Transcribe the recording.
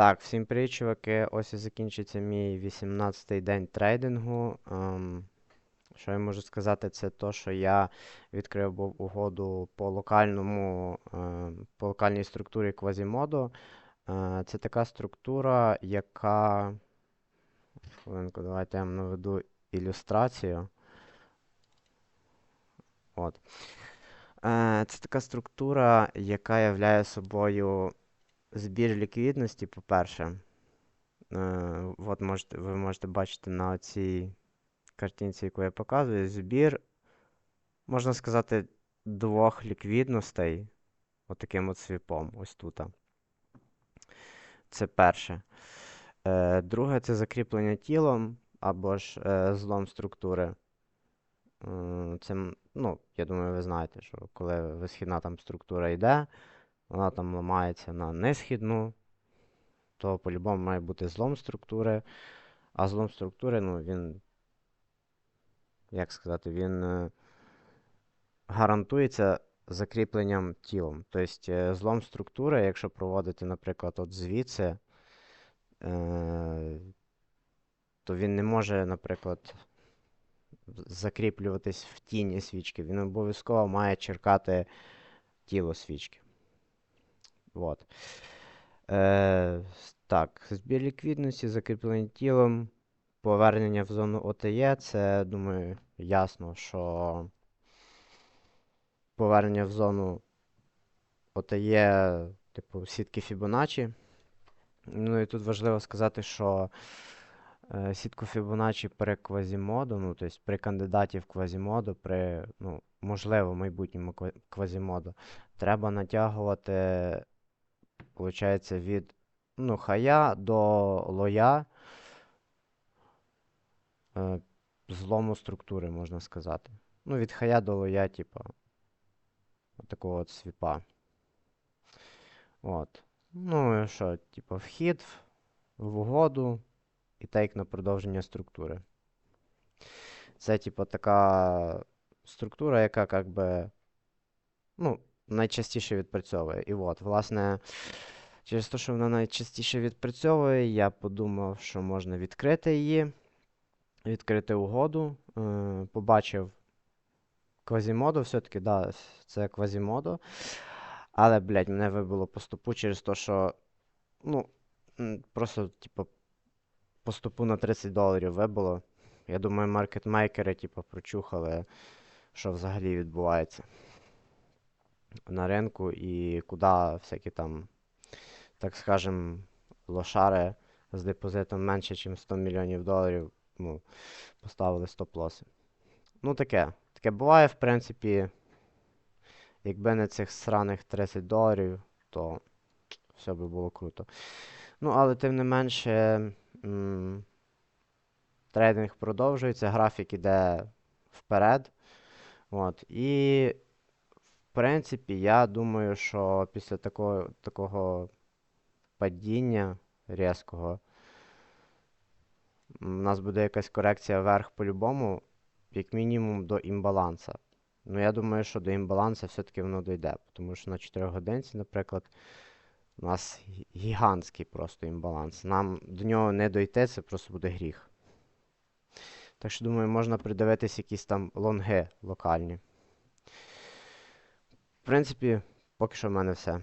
Так, всім привіт, чуваки. Ось і закінчиться мій 18-й день трейдингу. Ем, що я можу сказати, це то, що я відкрив був угоду по локальному, ем, по локальній структурі Quasimodo. Е, це така структура, яка. Хвилинку, давайте я вам наведу ілюстрацію. От. Е, це така структура, яка являє собою збір ліквідності, по-перше. Е, от можете, ви можете бачити на цій картинці, яку я показую, збір, можна сказати, двох ліквідностей отаким от свіпом, ось тут. Це перше. Е, друге це закріплення тілом або ж е, злом структури. Це, ну, я думаю, ви знаєте, що коли висхідна там структура йде, вона там ламається на несхідну, то по-любому має бути злом структури. А злом структури, ну, він, як сказати, він е, гарантується закріпленням тілом. Тобто е, злом структури, якщо проводити, наприклад, от звідси, е, то він не може, наприклад, закріплюватись в тіні свічки. Він обов'язково має черкати тіло свічки. Вот. Е, так, збір ліквідності, закріплення тілом, повернення в зону ОТЄ. Це, думаю, ясно, що повернення в зону ОТЄ, типу, сітки Фібоначчі. Ну і тут важливо сказати, що е, сітку Фібоначчі при квазімоду, ну, тобто при кандидаті в квазімоду, при, ну, можливо, майбутньому ква- квазімоду, треба натягувати, виходить, від ну, хая до лоя е, злому структури, можна сказати. Ну, від хая до лоя, типу, такого от свіпа. От. Ну і що, типу, вхід в угоду і тейк на продовження структури. Це, типу, така структура, яка як би, ну, найчастіше відпрацьовує. І от, власне, через те, що вона найчастіше відпрацьовує, я подумав, що можна відкрити її, відкрити угоду. Е, побачив квазімодо, все-таки, да, це квазімодо. Але, блядь, мене вибило по стопу через те, що, ну, просто, типу, по стопу на 30 доларів вибило. Я думаю, маркетмейкери, типу, прочухали, що взагалі відбувається на ринку і куди всякі там, так скажем, лошари з депозитом менше, ніж 100 мільйонів доларів, ну, поставили стоп-лоси. Ну, таке. Таке буває, в принципі. Якби не цих сраних 30 доларів, то все би було круто. Ну, але тим не менше, трейдинг продовжується, графік іде вперед. От. І, принципі, я думаю, що після такого, такого падіння різкого у нас буде якась корекція вверх по-любому, як мінімум до імбаланса. Ну, я думаю, що до імбалансу все-таки воно дійде. Тому що на 4 годинці, наприклад, у нас гігантський просто імбаланс. Нам до нього не дойти, це просто буде гріх. Так що, думаю, можна придивитись якісь там лонги локальні. В принципі, поки що в мене все.